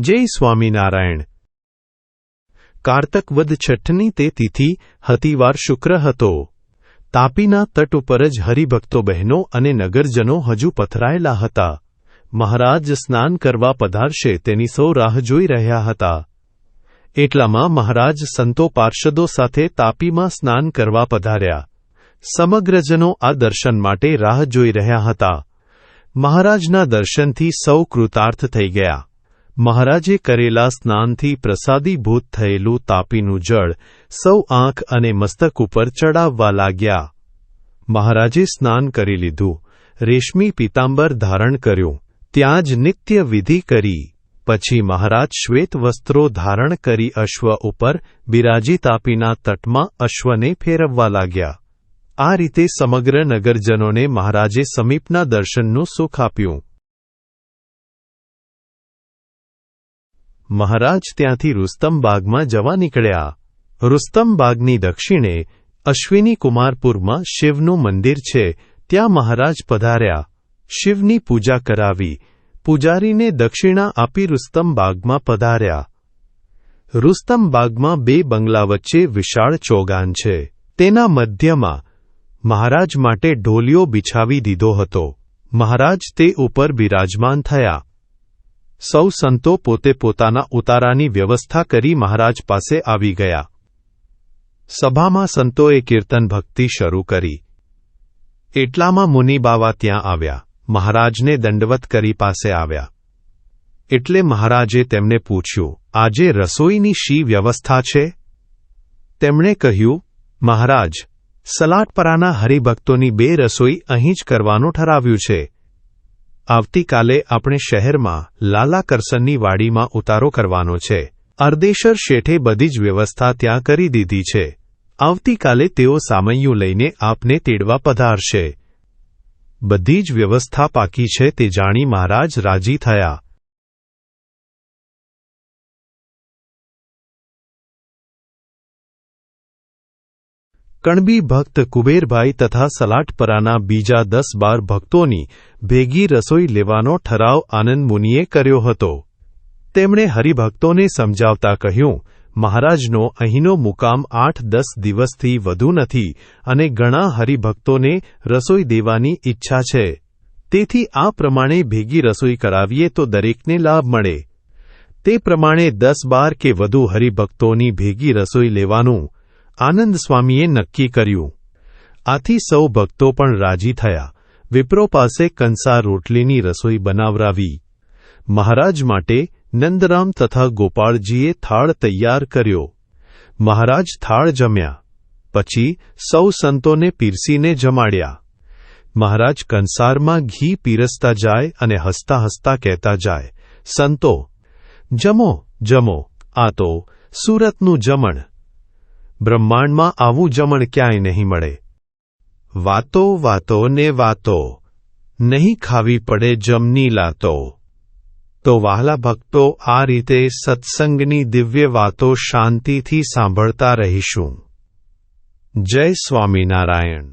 જય સ્વામિનારાયણ. કારતક વદ છઠ્ઠની તે તિથિ હતિવાર શુક્ર હતો. તાપીના તટ ઉપર જ હરિભક્તો બહેનો અને નગરજનો હજુ પથરાયેલા હતા. મહારાજ સ્નાન કરવા પધારશે તેની સૌ રાહ જોઈ રહ્યા હતા. એટલામાં મહારાજ સંતો પાર્ષદો સાથે તાપીમાં સ્નાન કરવા પધાર્યા. સમગ્રજનો આ દર્શન માટે રાહ જોઈ રહ્યા હતા. મહારાજના દર્શનથી સૌ કૃતાર્થ થઈ ગયા. મહારાજે કરેલા સ્નાનથી પ્રસાદીભૂત થયેલું તાપીનું જળ સૌ આંખ અને મસ્તક ઉપર ચડાવવા લાગ્યા. મહારાજે સ્નાન કરી લીધું. રેશમી પીતાંબર ધારણ કર્યું. ત્યાં જ નિત્ય વિધિ કરી. પછી મહારાજ શ્વેત વસ્ત્રો ધારણ કરી અશ્વ ઉપર બિરાજી તાપીના તટમાં અશ્વને ફેરવવા લાગ્યા. આ રીતે સમગ્ર નગરજનોને મહારાજે સમીપના દર્શનનું સુખ આપ્યું. મહારાજ ત્યાંથી રુસ્તમ બાગમાં જવા નીકળ્યા. રુસ્તમબાગની દક્ષિણે અશ્વિની કુમારપુરમાં શિવનું મંદિર છે. ત્યાં મહારાજ પધાર્યા. શિવની પૂજા કરાવી. પૂજારીને દક્ષિણા આપી રુસ્તમ બાગમાં પધાર્યા. રુસ્તમબાગમાં બે બંગલા વચ્ચે વિશાળ ચોગાન છે. તેના મધ્યમાં મહારાજ માટે ઢોલિયો બિછાવી દીધો હતો. મહારાજ તે ઉપર બિરાજમાન થયા. સૌ સંતો પોતે પોતાના ઉતારાની વ્યવસ્થા કરી મહારાજ પાસે આવી ગયા. સભામાં સંતોએ કીર્તન ભક્તિ શરૂ કરી. એટલામાં મુનિબાવા ત્યાં આવ્યા. મહારાજને દંડવત કરી પાસે આવ્યા. એટલે મહારાજે તેમને પૂછ્યું, આજે રસોઈની શી વ્યવસ્થા છે? તેમણે કહ્યું, મહારાજ સલાટપરાના હરિભક્તોની બે રસોઈ અહીં જ કરવાનું ઠરાવ્યું છે. આવતીકાલે આપણે શહેરમાં લાલા કરસનની વાડીમાં ઉતારો કરવાનો છે. અર્દેશર શેઠે બધી જ વ્યવસ્થા ત્યાં કરી દીધી છે. આવતીકાલે તેઓ સામૈયું લઈને આપને તેડવા પધારશે. બધી જ વ્યવસ્થા પાકી છે તે જાણી મહારાજ રાજી થયા. કણબી ભક્ત કુબેરભાઈ તથા સલાટપરાના બીજા દસ બાર ભક્તોની ભેગી રસોઈ લેવાનો ઠરાવ આનંદ મુનિએ કર્યો હતો. તેમણે હરિભક્તોને સમજાવતા કહ્યું, મહારાજનો અહીંનો મુકામ આઠ દસ દિવસથી વધુ નથી અને ઘણા હરિભક્તોને રસોઈ દેવાની ઈચ્છા છે. તેથી આ પ્રમાણે ભેગી રસોઈ કરાવીએ તો દરેકને લાભ મળે. તે પ્રમાણે દસ બાર કે વધુ હરિભક્તોની ભેગી રસોઈ લેવાનું આનંદ સ્વામીએ નક્કી કર્યું. આથી સૌ ભક્તો પણ રાજી થયા. વિપ્રો પાસે કંસા રોટલીની રસોઈ બનાવરાવી. મહારાજ માટે નંદરામ તથા ગોપાળજીએ થાળ તૈયાર કર્યો. મહારાજ થાળ જમ્યા. પછી સૌ સંતોને પીરસીને જમાડ્યા. મહારાજ કંસારમાં ઘી પીરસતા જાય અને હસતા હસતા કહેતા જાય, સંતો, જમો જમો, આ તો સુરતનું જમણ. બ્રહ્માંડમાં આવું જમણ ક્યાંય નહીં મળે. વાતો વાતો ને વાતો, નહીં ખાવી પડે જમની લાતો. તો વાહલા ભક્તો, આ રીતે સત્સંગની દિવ્ય વાતો શાંતિથી સાંભળતા રહીશું. જય સ્વામિનારાયણ.